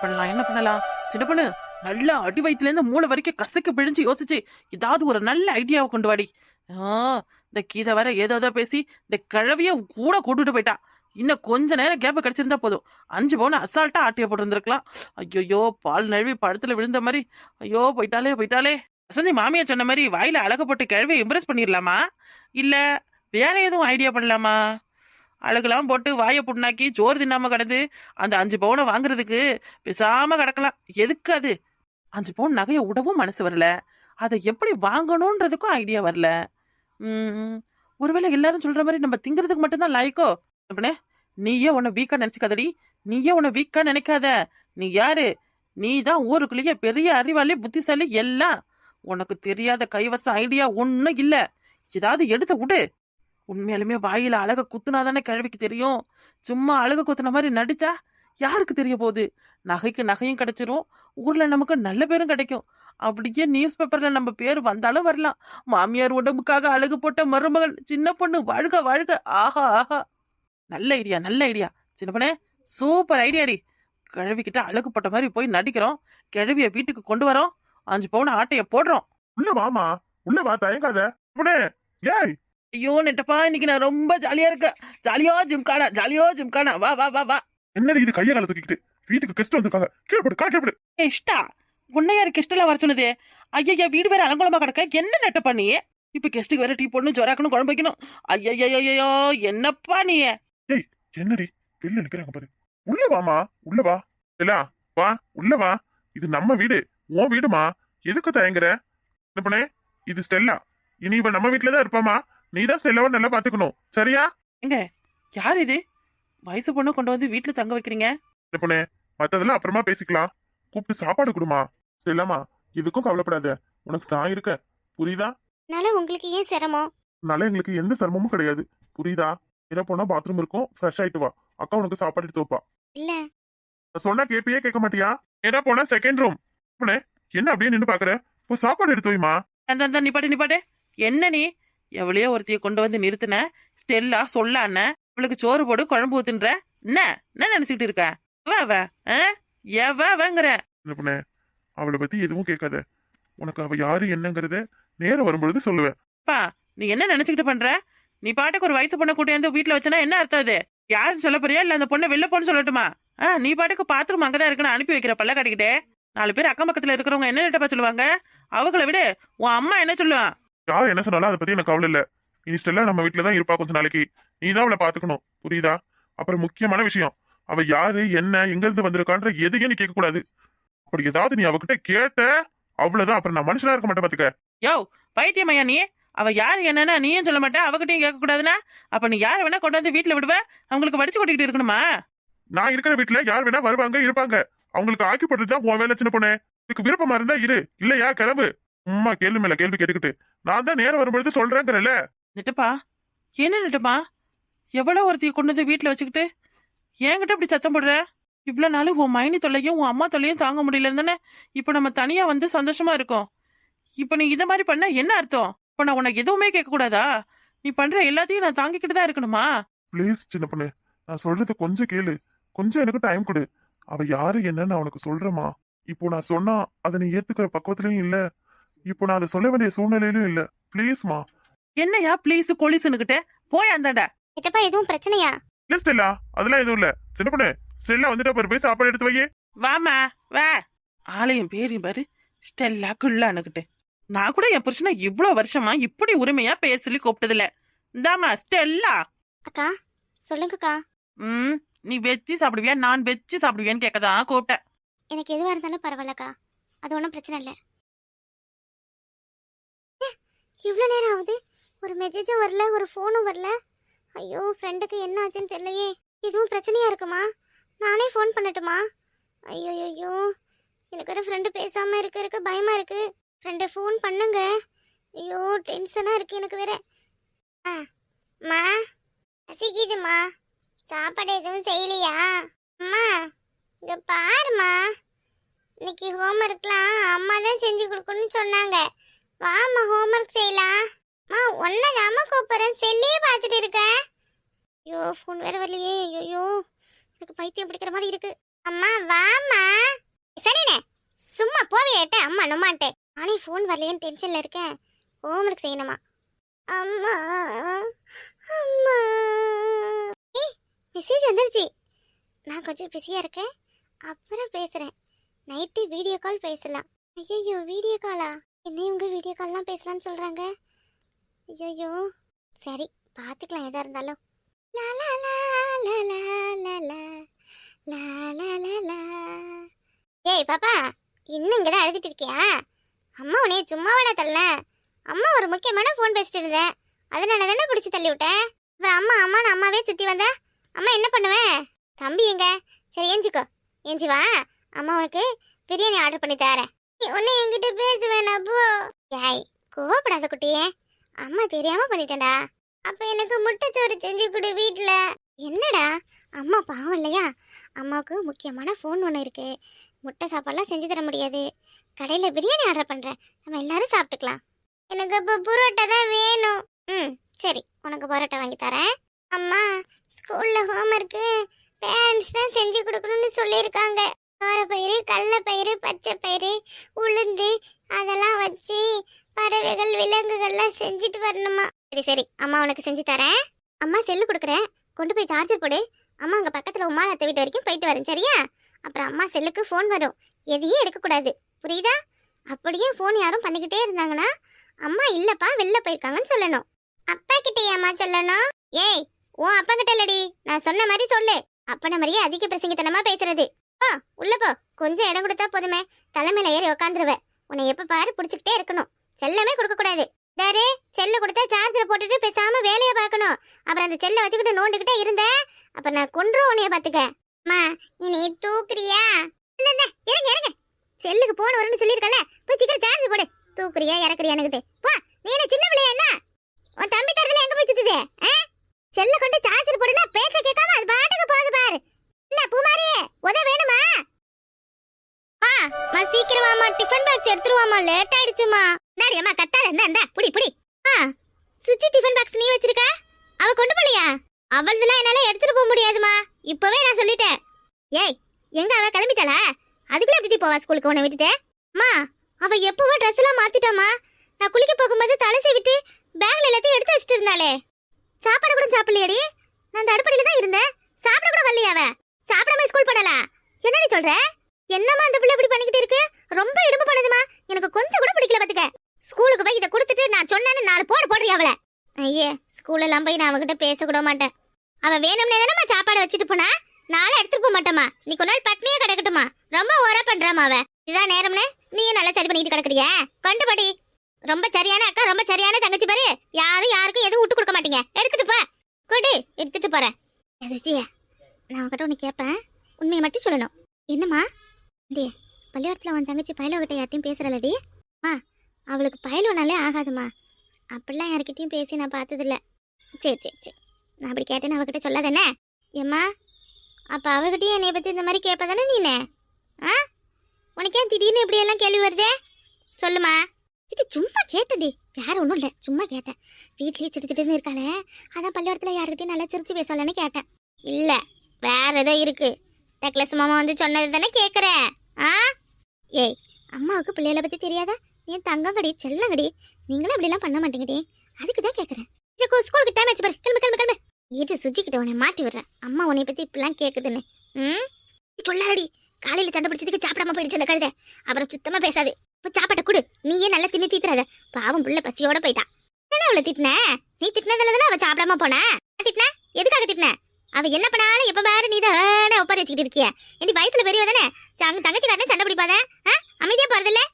பண்ணலாம். என்ன பண்ணலாம்? சின்ன பொண்ணு நல்லா அடி வயிற்றுல இருந்து மூளை வரைக்கும் கசக்கு பிழிஞ்சு யோசிச்சு ஏதாவது ஒரு நல்ல ஐடியாவை கொண்டு வாடி. ஆ, இந்த கீதை வர ஏதோ ஏதோ பேசி இந்த கிழவிய கூட கூட்டுட்டு போயிட்டா. இன்னும் கொஞ்ச நேரம் கேப் கிடைச்சிருந்தா போதும். அஞ்சு பவுன் அசால்ட்டா ஆட்டிய போட்டிருந்திருக்கலாம். ஐயோ பால் நழுவி பழத்துல விழுந்த மாதிரி. ஐயோ போயிட்டாலே போயிட்டாலே. வசந்தி மாமியா சொன்ன மாதிரி வாயில அழகு போட்டு கிழவியை இம்ப்ரெஸ் பண்ணிடலாமா இல்ல வேற எதுவும் ஐடியா பண்ணலாமா? அழகுலாம் போட்டு வாயை புண்ணாக்கி சோறு தின்னாம கிடந்து அந்த அஞ்சு பவுனை வாங்குறதுக்கு பேசாம கிடக்கலாம். எதுக்கு அது? அஞ்சு பவுன் நகையை விடவும் மனசு வரல. அதை எப்படி வாங்கணுன்றதுக்கும் ஐடியா வரல. ஒருவேளை எல்லாரும் சொல்ற மாதிரி நம்ம திங்கிறதுக்கு மட்டும்தான் லாய்க்கோ? அப்படின்னே நீயே உன்னை வீக்கா நினைச்சுக்காதடி. நீயே உன்னை வீக்கா நினைக்காத. நீ யாரு? நீ தான் ஊருக்குள்ளேயே பெரிய அறிவாளி புத்திசாலி எல்லாம். உனக்கு தெரியாத கைவசம் ஐடியா ஒன்றும் இல்லை. ஏதாவது எடுத்து விடு. உண்மையாலுமே வாயில அழக குத்துனாதானே கிழவிக்கு தெரியும்? சும்மா அழகு குத்துன மாதிரி நடிச்சா யாருக்கு தெரிய போகுது? நகைக்கு நகையும் கிடைச்சிரும் ஊர்ல நமக்கு நல்ல பேரும் கிடைக்கும். அப்படியே நியூஸ் பேப்பர்ல நம்ம பேர் வந்தாலும் வரலாம். மாமியார் உடம்புக்காக அழகு போட்ட மருமகள் சின்ன பொண்ணு வாழ்க வாழ்க. ஆஹா ஆஹா. நல்ல ஐடியா நல்ல ஐடியா சின்ன பொண்ணே சூப்பர் ஐடியாடி கிழவிக்கிட்ட அழகு போட்ட மாதிரி போய் நடிக்கிறோம். கிழவிய வீட்டுக்கு கொண்டு வரோம். அஞ்சு பவுன் ஆட்டைய போடுறோம். உள்ள வாமா உள்ள வா தயங்காத. ஏய் ஐயோ நெட்டப்பா இன்னைக்கு நான் ரொம்ப ஜாலியா இருக்கேன். ஜாலியோ ஜிம்கானா ஜாலியோ ஜிம்கானா வா வா வா வா. என்னடி இது கைய கால தூக்கிட்டு வீட்டுக்கு கெஸ்ட் வந்திருக்காங்க. கீழே போடு கா கீழே போடு. ஏய், இஷ்டா? உன்னை யாரு கெஸ்ட்லாம் வர சொன்னது? ஐயா வீடு வேற அலங்கோலமா கிடக்க. என்ன நெட்ட பண்ணி இப்ப கெஸ்ட்டுக்கு வேற டீ போடணும் ஜொராக்கணும் குழம்பு வைக்கணும். ஐயோ என்னப்பா நீ? என்னடி? வெளில நிக்கிறாங்க பாரு. உள்ள வாமா உள்ள வா. இல்ல வா உள்ள வா. இது நம்ம வீடு. உன் வீடுமா? எதுக்கு தயங்குற என்ன பண்ணே? இது ஸ்டெல்லா. இனி இவ நம்ம வீட்டுல தான் இருப்பாமா நீ தான் ஸ்டெல்லாவை நல்லா பாத்துக்கணும். சரியா? எங்க யார் இது? வயசு பொண்ணு கொண்டு வந்து வீட்டுல தங்க வைக்கிறீங்க? என்ன பண்ணே மத்ததெல்லாம் அப்புறமா பேசிக்கலாம். கூப்பிட்டு சாப்பாடு கொடுமா. ஸ்டெல்லாமா இதுக்கும் கவலைப்படாத. உனக்கு நான் இருக்கேன். புரியுதா? அதனால உங்களுக்கு ஏன் சிரமம்? அதனால எங்களுக்கு எந்த சிரமமும் கிடையாது. புரியுதா? இற போனா பாத்ரூம் இருக்கும் ஃப்ரெஷ் ஆயிட்டு வா. அக்கா உனக்கு சாப்பாடு எடுத்து வைப்பா. இல்ல. நான் சொன்னா கேப்பியே கேட்க மாட்டியா? ஏன்னா போனா செகண்ட் ரூம் என்ன அப்படியே நின்னு பாக்குற? இப்போ சாப்பாடு எடுத்து வைமா அந்த அந்த நிப்பாட்டு நிப்பாட்டு. என்ன நீ? எவ்வளையோ ஒருத்திய கொண்டு வந்து நிறுத்தின ஸ்டெல்லா சொல்லான இவளுக்கு சோறு போடு குழம்பு ஊத்துன்ற என்ன? என்ன நினைச்சிட்டு இருக்க? வா வா எவ வேங்கிற என்ன பண்ண? அவளை பத்தி எதுவும் கேட்காத. உனக்கு அவ யாரு என்னங்கறத நேரம் வரும்பொழுது சொல்லுவேன் பா நீ என்ன நினைச்சுக்கிட்டு பண்ற? நீ பாட்டுக்கு ஒரு வயசு பொண்ணை கூட்டியாந்து வீட்டுல வச்சனா என்ன அர்த்தம் அது? யாருன்னு சொல்ல போறியா? இல்ல அந்த பொண்ணை வெளில போன்னு சொல்லட்டுமா? ஆ நீ பாட்டுக்கு பாத்ரூம் அங்கதான் இருக்குன்னு அனுப்பி வைக்கிற பல்ல கட்டிக்கிட்டே. நாலு பேர் அக்கம் பக்கத்துல இருக்கிறவங்க என்ன நினைப்பா சொல்லுவாங்க? அவங்கள விடு. உன் அம்மா என்ன சொல்லுவான் யார் என்ன சொன்னாலும் அதை பத்தி எனக்கு கவலை இல்ல. இனி ஸ்டெல்லா நம்ம வீட்டுல தான் இருப்பா கொஞ்ச நாளைக்கு. நீ தான் அவளை பாத்துக்கணும் புரியுதா? அப்புறம் முக்கியமான விஷயம். அவ யாரு என்ன எங்க இருந்து வந்திருக்கான்ற எதையும் நீ கேட்க கூடாது அப்படி ஏதாவது நீ அவகிட்ட கேட்ட அவ்வளவுதான். அப்புறம் நான் மனுஷனா இருக்க மாட்டேன் பாத்துக்க. யோ பைத்தியமையா நீ? அவ யாரு என்னன்னா நீயும் சொல்ல மாட்டே அவகிட்டயும் கேட்க கூடாதுன்னா அப்ப நீ யார வேணா கொண்டு வந்து வீட்டுல விடுவ? அவங்களுக்கு வடிச்சு கொட்டிக்கிட்டு இருக்கணுமா? நான் இருக்கிற வீட்டுல யார் வேணா வருவாங்க இருப்பாங்க. அவங்களுக்கு ஆக்கி போட்டுதான் உன் வேலை சின்ன பொண்ணு. இதுக்கு விருப்பமா இருந்தா இரு. இல்லையா கிளம்பு. உம்மா கேள்வி மேல கேள்வி கேட்டுக்கிட்டு. நான் தான் நேரம் வரும்பொழுது சொல்றேங்கிறல்ல நெட்டப்பா என்ன நெட்டப்பா? எவ்வளவு ஒருத்தைய கொண்டு வந்து வீட்டுல வச்சுக்கிட்டு என்கிட்ட இப்படி சத்தம் போடுற? இவ்வளவு நாள் உன் மைனி தொல்லையும் உன் அம்மா தொல்லையும் தாங்க முடியல தானே இப்ப நம்ம தனியா வந்து சந்தோஷமா இருக்கோம். இப்ப நீ இத மாதிரி பண்ண என்ன அர்த்தம்? இப்ப நான் உனக்கு எதுவுமே கேட்க கூடாதா நீ பண்ற எல்லாத்தையும் நான் தாங்கிக்கிட்டு தான் இருக்கணுமா? ப்ளீஸ் சின்ன பொண்ணு நான் சொல்றது கொஞ்சம் கேளு. கொஞ்சம் எனக்கு டைம் கொடு. அவ யாரு என்னன்னு நான் உனக்கு சொல்றேமா இப்போ நான் சொன்னா அதை நீ ஏத்துக்கிற பக்குவத்திலயும் இல்ல. இப்போ நான் அதை சொல்ல வேண்டிய சூழ்நிலையிலும் இல்ல. ப்ளீஸ்மா என்னையா ப்ளீஸ் கொலிசுன்னுகிட்ட போய் அந்தாண்ட. கிட்டப்பா எதுவும் பிரச்சனையா? இல்ல ஸ்டெல்லா அதெல்லாம் எதுவும் இல்ல. சின்ன பொண்ணு ஸ்டெல்லா வந்துட்டா பாரு போய் சாப்பாடு எடுத்து வையே. வாமா வா. ஆலயம் பேரி பாரு. ஸ்டெல்லா குள்ளானுக்கிட்டு நான் கூட என் புருஷனை இவ்வளோ வருஷமா இப்படி உரிமையா பேர் சொல்லி கூப்பிட்டதில்ல. இந்தாமா ஸ்டெல்லா. அக்கா சொல்லுங்கக்கா. ம் நீ வெஜ்ஜி சாப்பிடுவியா? நான் வெஜ்ஜி சாப்பிடுவியான்னு கேட்க தான் கூப்பிட்டேன். எனக்கு எதுவா இருந்தாலும் பரவாயில்லக்கா. அது ஒன்றும் பிரச்சனை இல்லை. இவ்வளோ நேரம் ஆகுது? ஒரு மெசேஜும் வரல ஒரு ஃபோனும் வரல. ஐயோ ஃப்ரெண்டுக்கு என்ன ஆச்சுன்னு தெரியலையே. எதுவும் பிரச்சனையாக இருக்குமா? நானே ஃபோன் பண்ணட்டுமா? ஐயோ ஐயோ எனக்கு ஒரு ஃப்ரெண்டு பேசாமல் இருக்க இருக்க பயமாக இருக்கு. ஃப்ரெண்டு ஃபோன் பண்ணுங்க. ஐயோ டென்ஷனாக இருக்குது எனக்கு வேற. ஆ மா பசிக்குதுமா சாப்பாடு எதுவும் செய்யலையா? அம்மா இங்கே பாருமா இன்னைக்கு ஹோம் ஒர்க்லாம் அம்மா தான் செஞ்சு கொடுக்கணும்னு சொன்னாங்க. வாம்மா ஹோம்ஒர்க் செய்யலாம். அம்மா ஒன்னதாம்மா கூப்பிட்றேன். செல்லியே பார்த்துட்டு இருக்கேன் ஐயோ ஃபோன் வேற வரலையே. ஐயோ எனக்கு பைத்தியம் பிடிக்கிற மாதிரி இருக்கு. அம்மா வாம்மா. சேட்டை அம்மா நம்மான்ட்டே நானே ஃபோன் வரலையேன்னு டென்ஷனில் இருக்கேன். ஹோம்ஒர்க் செய்யணுமா? அம்மா அம்மா. ஏய் மெசேஜ் வந்துருச்சு. நான் கொஞ்சம் பிஸியாக இருக்கேன். அப்புறம் பேசுகிறேன் நைட்டு வீடியோ கால் பேசலாம். ஐயோ வீடியோ காலா என்ன இவங்க வீடியோ கால்லாம் பேசலாம்னு சொல்கிறாங்க ஐயோ சரி பார்த்துக்கலாம் எதாக இருந்தாலும். லா லா லா லா லா லா லா. லா லா லா லா. ஏய் பாப்பா இன்னும் இங்கே தான் அழுதுட்டு இருக்கியா? அம்மா உன்னைய சும்மாவாடா தள்ள அம்மா ஒரு முக்கியமான ஃபோன் பேசிட்டு இருந்தேன் அதனால தானே பிடிச்சி தள்ளி விட்டேன் இப்போ அம்மா அம்மான்னு அம்மாவே சுற்றி வந்தா. அம்மா என்ன பண்ணுவேன் தம்பி எங்க? சரி ஏஞ்சிக்கோ. ஏஞ்சி வா. அம்மா உனக்கு பிரியாணி ஆர்டர் பண்ணி தரேன். உன்னை என்கிட்ட பேச வேணாம் போ. ஏய் கோவப்படாத குட்டியே. அம்மா தெரியாம பண்ணிட்டேன்டா. அப்ப எனக்கு முட்டை சோறு செஞ்சு கொடு வீட்டுல என்னடா? அம்மா பாவம் இல்லையா? அம்மாவுக்கு முக்கியமான ஃபோன் ஒன்று இருக்கு. முட்டை சாப்பாடுலாம் செஞ்சு தர முடியாது. கடையில் பிரியாணி ஆர்டர் பண்ணுறேன் நம்ம எல்லாரும் சாப்பிட்டுக்கலாம். எனக்கு இப்போ புரோட்டா தான் வேணும். ம் சரி உனக்கு பரோட்டா வாங்கி தரேன். அம்மா ஸ்கூலில் ஹோம் ஒர்க்கு பேரண்ட்ஸ் தான் செஞ்சு கொடுக்கணும்னு சொல்லியிருக்காங்க. பயிறு கடலப்பயிறு பச்சை பயிறு உளுந்து அதெல்லாம் வச்சு பறவைகள் விலங்குகள்லாம் செஞ்சுட்டு வரணுமா? சரி சரி. அம்மா உனக்கு செஞ்சு தரேன். அம்மா செல்லு கொடுக்குறேன். கொண்டு போய் சார்ஜர் போடு. அம்மா அங்கே பக்கத்தில் உமா அத்தை வீட்டு வரைக்கும் போயிட்டு வரேன் சரியா? அப்புறம் அம்மா செல்லுக்கு ஃபோன் வரும். எதையும் எடுக்கக்கூடாது. புரியுதா? அப்படியே ஃபோன் யாரும் பண்ணிக்கிட்டே இருந்தாங்கன்னா அம்மா இல்லப்பா வெளில போயிருக்காங்கன்னு சொல்லணும். அப்பா கிட்ட சொல்லணும். ஏய் உன் அப்பா கிட்ட இல்லடி. நான் சொன்ன மாதிரி சொல்லு. அப்பன மாதிரியே அதிக பிரசங்கித்தனமா பேசுறது. போ உள்ள போ கொஞ்சம் இடம் கொடுத்தா போதுமே. தலைமையில ஏறி உக்காந்துருவ. உன்னை எப்ப பாரு புடிச்சுக்கிட்டே இருக்கணும். செல்லமே கொடுக்க கூடாது. தாரு செல்ல கொடுத்தா சார்ஜர் போட்டுட்டு பேசாம வேலையை பார்க்கணும். அப்புறம் அந்த செல்லை வச்சுக்கிட்டு நோண்டிக்கிட்டே இருந்த. அப்ப நான் கொன்றும் உன்னைய பாத்துக்க அம்மா இனி தூக்குறியா? இறங்க இறங்க. செல்லுக்கு போன் வரும்னு சொல்லியிருக்கல போய் சீக்கிரம் சார்ஜ் போடு. தூக்குறியா இறக்குறியானுக்கிட்டு போ நீ என்ன சின்ன பிள்ளையா என்ன? உன் தம்பி தரதுல எங்க போய் சுத்துது? செல்ல கொண்டு நாடி அம்மா என்ன புடி புடி. ஆ சுச்சி டிஃபன் பாக்ஸ் நீ வச்சிருக்க? அவ கொண்டு போலியா? அவள்தெல்லாம் என்னால எடுத்துட்டு போக முடியாதுமா. இப்பவே நான் சொல்லிட்டேன். ஏய் எங்க அவ கிளம்பிட்டாளா? அதுக்குள்ள எப்படி போவா ஸ்கூலுக்கு உன்னை விட்டுட்டு? அம்மா அவ எப்பவோ ட்ரெஸ் எல்லாம் மாத்திட்டாமா? நான் குளிக்க போகும்போது தலை சீவிட்டு பேக்ல எல்லாத்தையும் எடுத்து வச்சுட்டு இருந்தாளே. சாப்பாடு கூட சாப்பிடலையடி? நான் அந்த அடுப்படியில தான் இருந்தேன். சாப்பிட கூட வரலையா அவ? சாப்பிடாம ஸ்கூல் போனலாம் என்ன நீ சொல்ற? என்னம்மா அந்த பிள்ளை இப்படி பண்ணிக்கிட்டு இருக்கு? ரொம்ப இடும்பு பண்ணுதுமா எனக்கு கொஞ்சம் கூட பிடிக்கல பாத்துக்க. ஸ்கூலுக்கு போய் இதை கொடுத்துட்டு நான் சொன்னேன்னு நாலு போடு போடுறியா அவளை. ஐயே ஸ்கூல்ல போய் நான் அவகிட்ட பேசக்கூட மாட்டேன். அவள் வேணும்னே தானே சாப்பாடு வச்சுட்டு போனா? நாளை எடுத்துட்டு போக மாட்டோமா நீ கொஞ்ச நாள் பட்னியே கிடக்கட்டுமா ரொம்ப ஓரா பண்றாமா அவ. இதான் நேரம்னு நீயும் நல்லா சரி பண்ணிட்டு கிடக்குறிய? கொண்டுபடி ரொம்ப சரியான அக்கா ரொம்ப சரியான தங்கச்சி பாரு. யாரும் யாருக்கும் எதுவும் விட்டு கொடுக்க மாட்டீங்க. எடுத்துட்டு போ. கொடு எடுத்துட்டு போறேன். எதிர்ச்சியா நான் உன்கிட்ட ஒன்று கேட்பேன் உண்மையை மட்டும் சொல்லணும். என்னம்மா? டே பள்ளிக்கூடத்தில் உன் தங்கச்சி பயலோகிட்ட யார்ட்டையும் பேசுறலடி. ஆ அவளுக்கு பயலுனாலே ஆகாதுமா. அப்படிலாம் யார்கிட்டையும் பேசி நான் பார்த்ததில்ல. சரி சரி சரி நான் அப்படி கேட்டேன்னு அவகிட்ட சொல்லாதானே ஏம்மா அப்போ அவகிட்டையும் என்னை பற்றி இந்த மாதிரி கேட்பதானே நீனே? ஆ? உனக்கு ஏன் திடீர்னு இப்படியெல்லாம் கேள்வி வருதே? சொல்லுமா. இது சும்மா கேட்டடி. வேற ஒன்றும் இல்லை. சும்மா கேட்டேன். வீட்லேயே சிட்டு சிட்டுன்னு இருக்காளே. அதான் பள்ளிக்கூடத்தில் யாருக்கிட்டையும் நல்லா சிரிச்சு பேசலன்னு கேட்டேன். இல்லை வேற ஏதோ இருக்கு. டக்லஸ் மாமா வந்து சொன்னது தானே கேட்குறேன் ஆ? ஏய் அம்மாவுக்கு பிள்ளைகளை பற்றி தெரியாதா? என் தங்கங்கடி செல்லங்கடி நீங்களும் அப்படிலாம் பண்ண மாட்டேங்கடி. அதுக்கு தான் கேட்குறேன் ஸ்கூலுக்கு டைம் ஆச்சு பாரு. கிளம்பு கிளம்பு கிளம்பு. ஏற்று சுஜிக்கிட்ட உன்னை மாட்டி விடுறேன். அம்மா உன்னை பற்றி இப்படிலாம் கேட்குதுன்னு ம்? சொல்லாதடி. காலையில் சண்டை பிடிச்சதுக்கு சாப்பிடாம போயிடுச்சு அந்த கழுதை. அப்புறம் சுத்தமாக பேசாது. இப்போ சாப்பாட்டை கொடு. நீயே நல்லா தின்னு தீத்துறாத. பாவம் புள்ள பசியோட போயிட்டா. என்ன அவளை திட்டின? நீ திட்டினதுல தானே அவள் சாப்பிடாம போனா? திட்டின? எதுக்காக திட்டின? அவ என்ன பண்ணாலும் எப்ப பாரு நீ தான் ஒப்பாரி வச்சுக்கிட்டு இருக்கிய. இனி வயசுல பெரியவ தானே? தங்கச்சி காரணம் சண்டை பிடிப்பாத? அமைதியாக அமைதியா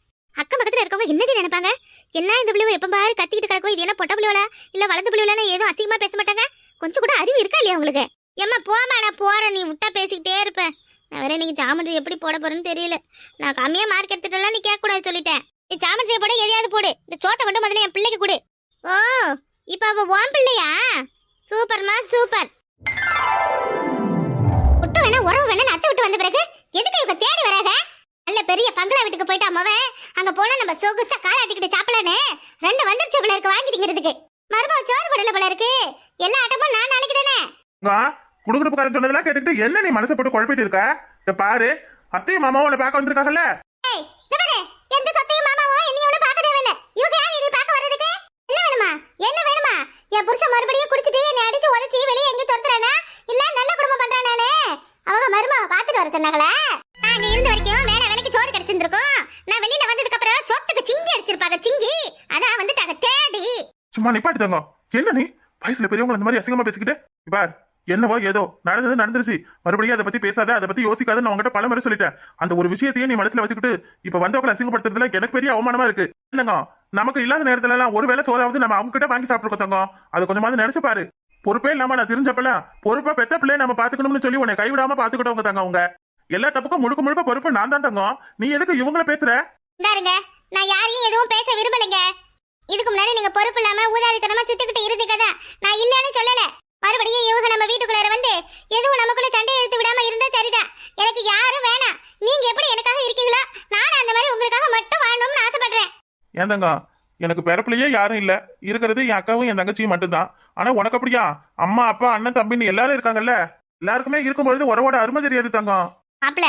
அக்கம் பக்கத்துல இருக்கவங்க என்னடி நினைப்பாங்க? என்ன இந்த பிள்ளைவ எப்ப பாரு கத்திக்கிட்டு கிடக்கும்? இது என்ன பொட்ட பிள்ளைவளா இல்ல வளர்ந்த பிள்ளைவளா ஏதும் அசிங்கமா பேச மாட்டாங்க? கொஞ்சம் கூட அறிவு இருக்கா இல்லையா உங்களுக்கு? ஏம்மா போமா நான் போறேன். நீ விட்டா பேசிக்கிட்டே இருப்பேன் நான் வேற இன்னைக்கு ஜாமெட்ரி எப்படி போட போறேன்னு தெரியல. நான் கம்மியா மார்க் எடுத்துட்டலாம் நீ கேட்க கூடாது சொல்லிட்டேன். நீ ஜாமெட்ரியை போட எதையாவது போடு. இந்த சோத்தை கொண்டு முதல்ல என் பிள்ளைக்கு கொடு. ஓ இப்ப அவ உன் பிள்ளையா? சூப்பர்மா சூப்பர். விட்டு வேணா உறவு வேணா அத்தை விட்டு நம்ம சொகுசா காலாட்டிக்கிட்டு சாப்பிடலான்னு? ரெண்டு வந்துருச்சு போல இருக்கு வாங்கிட்டீங்கிறதுக்கு. மறுபடியும் சோறு போடல போல இருக்கு. எல்லா ஆட்டமும் நான் நாளைக்கு தானே குடுகுடுப்புக்காரன் சொன்னதெல்லாம் கேட்டுக்கிட்டு என்ன நீ மனசை போட்டு குழப்பிட்டு இருக்க? இத பாரு அத்தையும் மாமாவும் உன்னை பார்க்க வந்திருக்காங்கல்ல? எந்த சத்தையும் மாமாவும் என்னையும் உன்னை பார்க்க வர்றதுக்கு? என்ன வேணுமா? என்ன வேணுமா? என் புருஷன் மறுபடியும் குடிச்சிட்டு என்னை அடிச்சு உதச்சி வெளியே எங்கேயும் துரத்துறானா? இல்ல நல்ல குடும்பம் பண்றானே அவங்க மருமாவை பார்த்துட்டு வர சொன்னாங்களே? நான் இங்க இருந்த வரைக்கும் வேலை வேலைக்கு சோறு கிடைச்சிருந்துருக்கோம். சும்மா நிப்பாட்டு தங்கம் என்ன நீ? வயசுல பெரியவங்க இந்த மாதிரி அசிங்கமா பேசிக்கிட்டு? பார் என்னவோ ஏதோ நடந்தது நடந்துருச்சு. மறுபடியும் அதை பத்தி பேசாத அதை பத்தி யோசிக்காத நான் உங்ககிட்ட பல முறை சொல்லிட்டேன். அந்த ஒரு விஷயத்தையே நீ மனசுல வச்சுக்கிட்டு இப்ப வந்தவங்களை அசிங்கப்படுத்துறதுல எனக்கு பெரிய அவமானமா இருக்கு. என்னங்க? நமக்கு இல்லாத நேரத்துல எல்லாம் ஒரு வேளை சோறாவது நம்ம அவங்க கிட்ட வாங்கி சாப்பிட்டுருக்கோம் தங்கம். அது கொஞ்சமாவது நினைச்சு பாரு. பொறுப்பே இல்லாம நான் தெரிஞ்சப்பெல்லாம் பொறுப்பா பெத்த பிள்ளைய நம்ம பாத்துக்கணும்னு சொல்லி உன்னை கைவிடாம பாத்துக்கிட்டவங்க தங்க அவங்க. எல்லா தப்புக்கும் முழுக்க முழுக்க பொறுப்பு நான் தான் தங்கம். நீ எதுக்கு இவங்கள பேசுற? நான் யாரையும் எதுவும் பேச விரும்பலைங்க. இதுக்கு முன்னாடி நீங்க பொறுப்பு இல்லாம ஊதாரித்தனமா சுத்திக்கிட்டு இருந்துக்கதா நான் இல்லன்னு சொல்லல. மறுபடியும் இவங்க நம்ம வீட்டுக்குள்ளார வந்து எதுவும் நமக்குள்ள சண்டை இழுத்து விடாம இருந்தா சரிதான். எனக்கு யாரும் வேணாம். நீங்க எப்படி எனக்காக இருக்கீங்களோ நானும் அந்த மாதிரி உங்களுக்காக மட்டும் வாழணும்னு ஆசைப்படுறேன். ஏன் தங்கம் எனக்கு பிறப்புலயே யாரும் இல்ல. இருக்கிறது என் அக்காவும் என் தங்கச்சியும் மட்டும்தான். ஆனா உனக்கு அப்படியா? அம்மா அப்பா அண்ணன் தம்பின்னு எல்லாரும் இருக்காங்கல்ல? எல்லாருக்குமே இருக்கும்பொழுது உறவோட அருமை தெரியாது தங்கம் மாப்பிள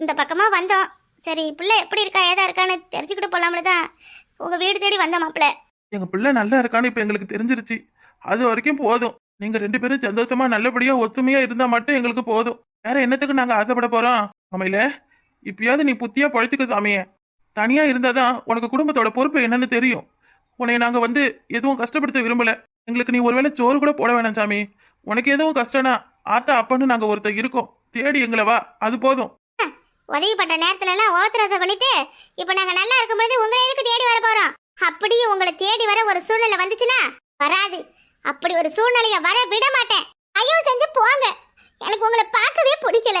இந்த பக்கமா வந்தோம். சரி பிள்ளை எப்படி இருக்கா ஏதா இருக்கான்னு தெரிஞ்சுக்கிட்டு போலாம்ல தான். உங்க வீடு தேடி வந்த மாப்பிள. எங்க பிள்ளை நல்லா இருக்கான்னு இப்ப எங்களுக்கு தெரிஞ்சிருச்சு. அது வரைக்கும் போதும். நீங்க ரெண்டு பேரும் சந்தோஷமா நல்லபடியா ஒத்துமையா இருந்தா மட்டும் எங்களுக்கு போதும். வேற என்னத்துக்கு நாங்க ஆசைப்பட போறோம்? அமையில இப்பயாவது நீ புத்தியா பழச்சுக்க சாமிய. தனியா இருந்தாதான் உனக்கு குடும்பத்தோட பொறுப்பு என்னன்னு தெரியும். உன்னை நாங்க வந்து எதுவும் கஷ்டப்படுத்த விரும்பல. எங்களுக்கு நீ ஒருவேளை சோறு கூட போட வேணாம் சாமி. உனக்கு எதுவும் கஷ்டம்னா ஆத்தா அப்பன்னு நாங்க ஒருத்தர் இருக்கோம். தேடி எங்களை வா. அது போதும். உதவி பண்ற நேரத்துல எல்லாம் ஓத்திரத்தை பண்ணிட்டு இப்ப நாங்க நல்லா இருக்கும்போது உங்களை எதுக்கு தேடி வர போறோம்? அப்படியே உங்களை தேடி வர ஒரு சூழ்நிலை வந்துச்சுன்னா வராது. அப்படி ஒரு சூழ்நிலைய வர விட மாட்டேன். ஐயோ செஞ்சு போங்க. எனக்கு உங்களை பார்க்கவே பிடிக்கல.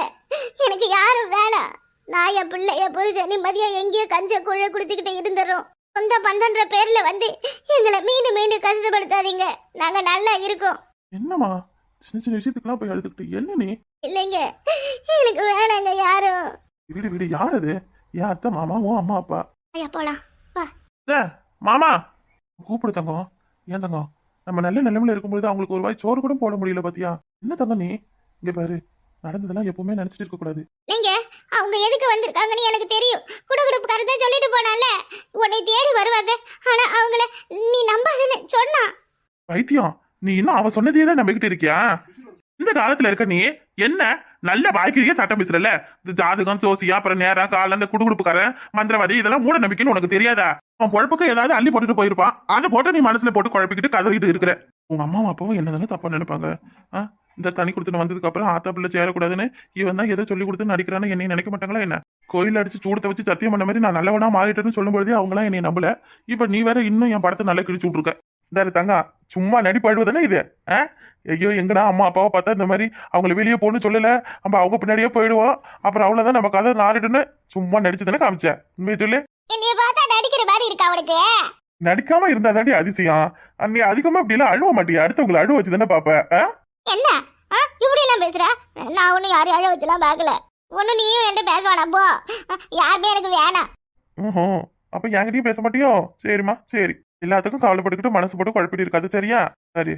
எனக்கு யாரும் வேணாம் நான் என் பிள்ளை என் புருஷன் நிம்மதியா எங்கேயோ கஞ்ச குழ குடிச்சுக்கிட்டு இருந்துடுறோம் சொந்த பந்தன்ற பேர்ல வந்து எங்களை மீண்டும் மீண்டும் கஷ்டப்படுத்தாதீங்க. நாங்க நல்லா இருக்கோம். என்னம்மா? சின்ன சின்ன விஷயத்துக்குலாம் போய் அழுதுகிட்டு என்ன நீ இல்லைங்க. எனக்கு வேணாங்க யாரும். வீடு வீடு. யார் அது என் அத்தை மாமா அம்மா அப்பா. ஐயா போலாம். அத்தை, மாமா. கூப்பிடு தங்கம். ஏன் தங்கம்? நம்ம நல்ல நிலைமையில இருக்கும்பொழுது அவங்களுக்கு ஒரு வாய் சோறு கூட போட முடியல பாத்தியா? என்ன தங்கம் நீ? இங்க பாரு. நடந்ததெல்லாம் எப்பவுமே நினைச்சிட்டு இருக்க கூடாது. இல்லைங்க அவங்க எதுக்கு வந்திருக்காங்கன்னு எனக்கு தெரியும். குடுகுடுப்புக்காரர் தான் சொல்லிட்டு போனால உன்னை தேடி வருவாங்க. ஆனா அவங்கள நீ நம்பாதன்னு சொன்னா. பைத்தியம். நீ இன்னும் அவ சொன்னதையே தான் நம்பிக்கிட்டு இருக்கியா? இந்த காலத்துல இருக்க நீ என்ன நல்ல வாய்க்கிலேயே சட்டம் பேசுறல இந்த ஜாதகம் சோசியா அப்புறம் நேரம் காலம் அந்த குடுகுடுப்புக்காரன் மந்திரவாதி இதெல்லாம் மூட நம்பிக்கைன்னு உனக்கு தெரியாதா? அவன் பொழப்புக்கு ஏதாவது அள்ளி போட்டுட்டு போயிருப்பான். அதை போட்டு நீ மனசுல போட்டு குழப்பிக்கிட்டு கதறிட்டு இருக்கிற. உங்க அம்மாவும் அப்பாவும் என்னதானே தப்பா நினைப்பாங்க? ஆ? இந்த தனி கொடுத்துட்டு வந்ததுக்கு அப்புறம் ஆத்தா பிள்ளை சேரக்கூடாதுன்னு இவன் தான் எதை சொல்லி கொடுத்து நடிக்கிறான்னு என்னை நினைக்க மாட்டாங்களா என்ன? கோயில் அடிச்சு சூடத்தை வச்சு சத்தியம் பண்ண மாதிரி நான் நல்லவனா மாறிட்டேன்னு சொல்லும்போதே அவங்களாம் என்னை நம்பல. இப்ப நீ வேற இன்னும் என் படத்தை நல்லா கிழிச்சு விட்டுருக்க. இந்த தங்கா சும்மா நடிப்பாடுவதானே இது? ஆ? ஐயோ எங்கடா அம்மா அப்பாவை பார்த்தா இந்த மாதிரி அவங்கள வெளியே போன்னு சொல்லல. நம்ம அவங்க பின்னாடியே போயிடுவோம். அப்புறம் அவ்வளவுதான் நம்ம கதை நாரிடுன்னு சும்மா நடிச்சு தானே காமிச்சேன். உண்மையை சொல்லு. என்னைய பார்த்தா நடிக்கிற மாதிரி இருக்கா அவனுக்கு நடிக்காம இருந்தா தாண்டி அதிசயம். நீ அதிகமா அப்படி எல்லாம் அழுவ மாட்டியா? அடுத்தவங்களை அழுவ வச்சு தானே பாப்ப? என்ன? இப்படி எல்லாம் பேசுற? நான் ஒண்ணு யாரையும் அழ வச்சுலாம் பார்க்கல. ஒண்ணு நீயும் என்கிட்ட பேச வேணாம் போ. யாருமே எனக்கு வேணாம். ம்ஹும். அப்ப என்கிட்டயும் பேச மாட்டியோ? சரிம்மா சரி. எல்லாத்துக்கும் கவலைப்பட்டுக்கிட்டு மனசு போட்டு குழப்பிட்டு இருக்காது சரியா? சரி.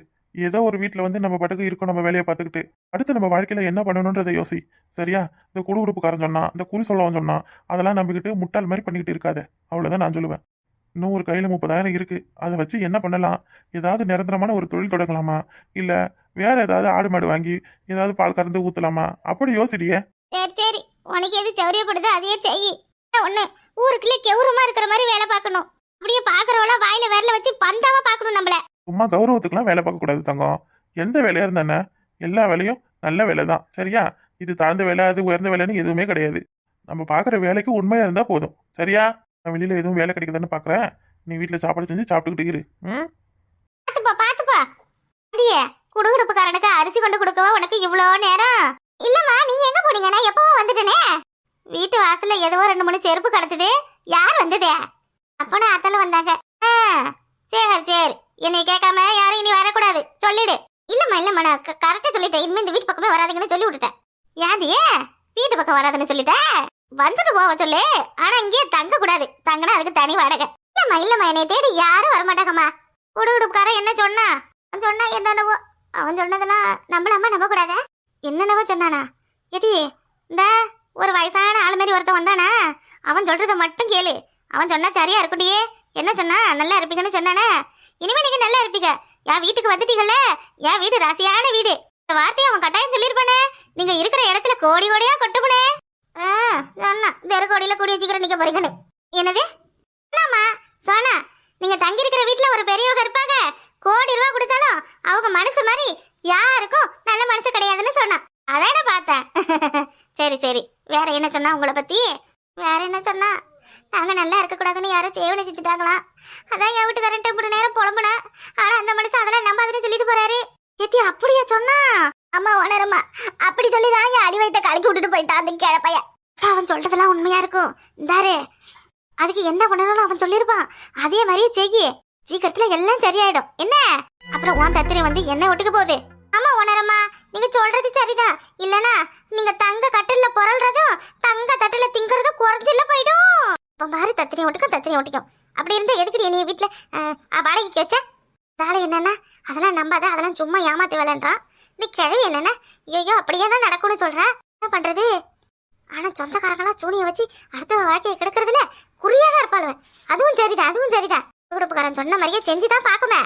ஏதோ ஒரு வீட்டில் வந்து நம்ம பாட்டுக்கு இருக்கோம் நம்ம வேலையை பார்த்துக்கிட்டு. அடுத்து நம்ம வாழ்க்கையில் என்ன பண்ணணுன்றதை யோசி. சரியா? இந்த குடு உடுப்புக்காரன் சொன்னான் இந்த குறி சொல்லவன் சொன்னான் அதெல்லாம் நம்பிக்கிட்டு முட்டாள் மாதிரி பண்ணிக்கிட்டு இருக்காது. அவ்வளோதான் நான் சொல்லுவேன். இன்னும் ஒரு கையில் முப்பதாயிரம் இருக்குது அதை வச்சு என்ன பண்ணலாம்? ஏதாவது நிரந்தரமான ஒரு தொழில் தொடங்கலாமா? இல்லை வேற ஏதாவது ஆடு மாடு வாங்கி ஏதாவது பால் கறந்து ஊற்றலாமா அப்படி யோசிடியே. சரி சரி. உனக்கு எது சௌரியப்படுதோ அதையே செய். ஒண்ணு. ஊருக்குள்ளே கெவுரமா இருக்கிற மாதிரி வேலை பார்க்கணும். அப்படியே பாக்குறவள வாயில விரல வச்சு பந்தாவா பார்க்கணும் நம்மள. சும்மா கௌரவத்துக்குலாம் வேலை பார்க்கக்கூடாது தங்கம். எந்த வேலையாக இருந்தானே எல்லா வேலையும் நல்ல வேலை தான். சரியா? இது தாழ்ந்த வேலை அது உயர்ந்த வேலைன்னு எதுவுமே கிடையாது. நம்ம பார்க்குற வேலைக்கு உண்மையாக இருந்தால் போதும். சரியா? நான் வெளியில் எதுவும் வேலை கிடைக்குதுன்னு பார்க்குறேன். நீ வீட்டில் சாப்பாடு செஞ்சு சாப்பிட்டுக்கிட்டு இரு. ம்? பாத்துப்பா பாத்துப்பா அடியே குடுகுடுப்புக்காரனுக்கு அரிசி கொண்டு கொடுக்கவா உனக்கு இவ்வளோ நேரம்? இல்லம்மா நீங்க எங்க போனீங்க? நான் எப்பவும் வந்துட்டேனே. வீட்டு வாசல்ல ஏதோ ரெண்டு மூணு செருப்பு கடத்துது. யார் வந்ததே? அப்பனா அத்தல வந்தாங்க. ஆ, சரி சரி. என்னை கேட்காம யாரும் இனி வரக்கூடாது. சொல்லிடு. இல்லம்மா இல்லம்மா நான் கரெக்டா சொல்லிட்டேன். இனிமே இந்த வீட்டு பக்கமே வராதீங்கன்னு சொல்லி விட்டுட்டேன். ஏன்டி வீட்டு பக்கம் வராதுன்னு சொல்லிட்டேன் வந்துட்டு போவ சொல்லு. ஆனா இங்கேயே தங்க கூடாது தங்கினா அதுக்கு தனி வாடகை. இல்லம்மா இல்லம்மா என்னை தேடி யாரும் வரமாட்டாங்கம்மா. குடுகுடுப்புக்காரன் என்ன சொன்னா? அவன் சொன்னா என்னென்னவோ. அவன் சொன்னதெல்லாம் நம்மளாம நம்ப கூடாத என்னென்னவோ சொன்னானா? எடி இந்த ஒரு வயசான ஆள் மாதிரி ஒருத்தன் வந்தானா? அவன் சொல்றத மட்டும் கேளு. அவன் சொன்னா சரியா இருக்குடியே என்ன சொன்னா? நல்லா இருப்பீங்கன்னு சொன்னானே? இனிமே நீங்க நல்லா இருப்பீங்க. என் வீட்டுக்கு வந்துட்டீங்கல்ல? என் வீடு ராசியான வீடு. இந்த வார்த்தையை அவன் கட்டாயம் சொல்லியிருப்பானே? நீங்க இருக்கிற இடத்துல கோடி கோடியா ஆ சொன்னா தெரு கோடியில கூடி வச்சுக்கிற நிக்க போறீங்கன்னு. என்னது? என்னம்மா சொன்னா. நீங்க தங்கி இருக்கிற வீட்டுல ஒரு பெரியவங்க இருப்பாங்க. கோடி ரூபா கொடுத்தாலும் அவங்க மனசு மாதிரி யாருக்கும் நல்ல மனசு கிடையாதுன்னு சொன்னான். அதான பார்த்தேன். சரி சரி. வேற என்ன சொன்னா உங்களை பத்தி? வேற என்ன சொன்னா? நாங்க நல்லா இருக்க கூடாதுன்னு யாரும் சேவனை செஞ்சுட்டாங்களாம் அதான் என் வீட்டுக்காரன் மூணு நேரம் புலம்புனா ஆனா அந்த மனுஷன் அதெல்லாம் நம்பாதுன்னு சொல்லிட்டு போறாரு. ஏட்டி அப்படியா சொன்னா? அம்மா உணரம்மா. அப்படி சொல்லி தான் என் அடி வயிற்ற கலக்கி விட்டுட்டு போயிட்டான் அந்த கிழப்பைய அவன் சொல்றதெல்லாம் உண்மையா இருக்கும். இந்தாரு. அதுக்கு என்ன பண்ணணும்னு அவன் சொல்லியிருப்பான். அதே மாதிரியே செய்யி. சீக்கிரத்துல எல்லாம் சரியாயிடும். என்ன? அப்புறம் உன் தத்திரி வந்து என்ன ஒட்டுக்க போகுது. ஆமா உணரம்மா. நீங்க சொல்றது சரிதான். இல்லனா நீங்க தங்க கட்டில்ல புரள்றதும் தங்க தட்டுல திங்கறதும் குறைஞ்சில்ல போயிடும். இப்போ பாரு தத்திரி ஒட்டிக்கும் தத்திரி ஒட்டிக்கும் அப்படி இருந்தால் எதுக்குடி என்னைய வீட்டில் வாடகைக்கு வச்ச? தாளை என்னென்னா அதெல்லாம் நம்பாத அதெல்லாம் சும்மா ஏமாத்து வேலைன்றான் நீ கிழவி என்னென்னா ஐயோ அப்படியே தான் நடக்கும்னு சொல்கிறேன் என்ன பண்ணுறது ஆனால் சொந்தக்காரங்களாம் சூனியை வச்சு அடுத்த வாழ்க்கையை கெடுக்கிறதுல குறியாக இருப்பாளுவேன் அதுவும் சரிதான் அதுவும் சரிதான். உடுப்புக்காரன் சொன்ன மாதிரியே செஞ்சு தான் பார்க்குமே.